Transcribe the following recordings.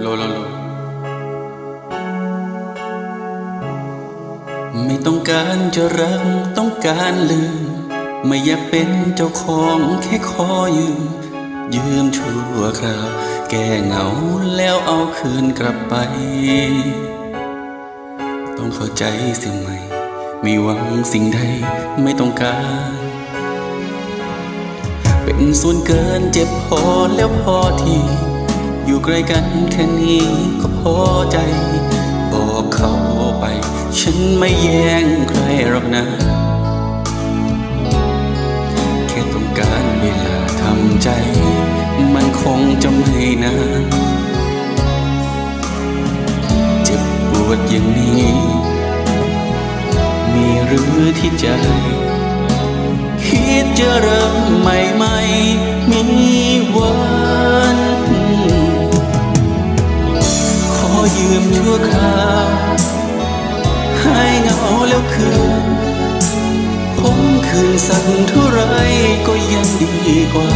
โลโลโล ไม่ต้องการจะรักต้องการลืม ไม่อยากเป็นเจ้าของแค่ขอยืม ยืมชั่วคราว แก้เหงาแล้วเอาคืนกลับไป ต้องเข้าใจเสียไหม่ ไม่หวังสิ่งใดไม่ต้องการเป็นส่วนเกินเจ็บพอแล้วพอที อยู่ใกล้กันแค่นี้ก็พอใจ บอกเขาไป ฉันไม่แย่งใครหรอกนะ แค่ต้องการเวลาทำใจ มันคงจะไม่นานเจ็บปวดอย่างนี้ มีหรือที่ใจ คิดจะเริ่มใหม่ใหม่ ขอยืมชั่วคราวให้เหงาแล้วคืนผมคืนสักเท่าไรก็ยังดีกว่า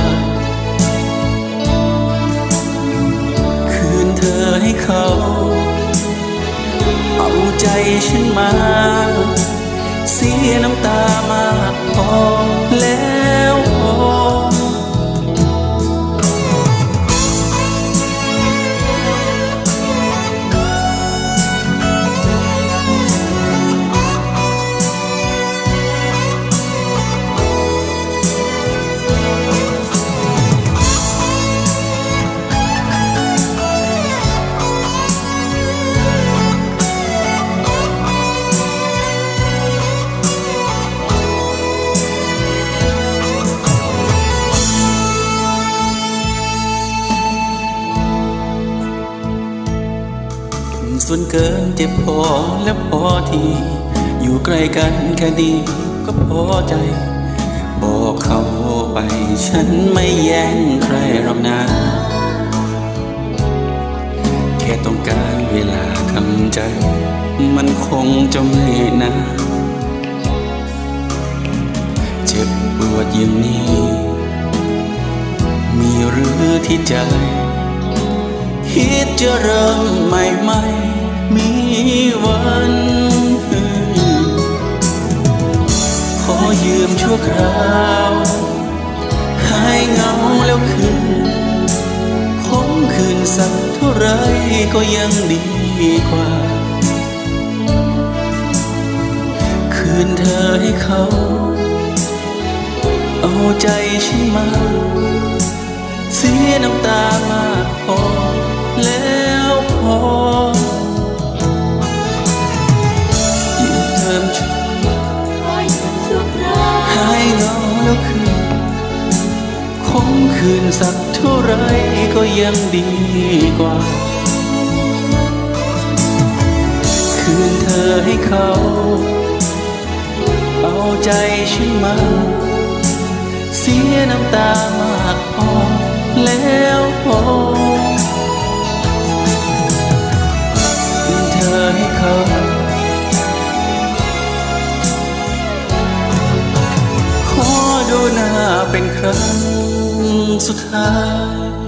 คืนเธอให้เขา เอาใจฉันมา เสียน้ำตามากพอแล้ว ส่วนเกินเจ็บพอและพอที อยู่ใกล้กันแค่นี้ก็พอใจ บอกเขาไปฉันไม่แย่งใครหรอกนะแค่ต้องการเวลาทำใจ มันคงจะไม่นานเจ็บปวดอย่างนี้ มีหรือที่ใจ คิดจะเริ่มใหม่ใหม่มีวันขอยืมชั่วคราวให้เงาแล้วคืนคมคืนสักเท่าไรก็ยังดีกว่า คืนเธอให้เขา เอาใจฉันมา เสียน้ำตามากพอ แล้วพอยืมเติมชั่วขอยืมชั่วคราวให้เงาแล้วคืนคงคืนสักเท่าไรก็ยังดีกว่า คืนเธอให้เขา เอาใจฉันมาเสียน้ำตามากพอแล้วพอ เขาขอดูหน้าเป็นครั้งสุดท้าย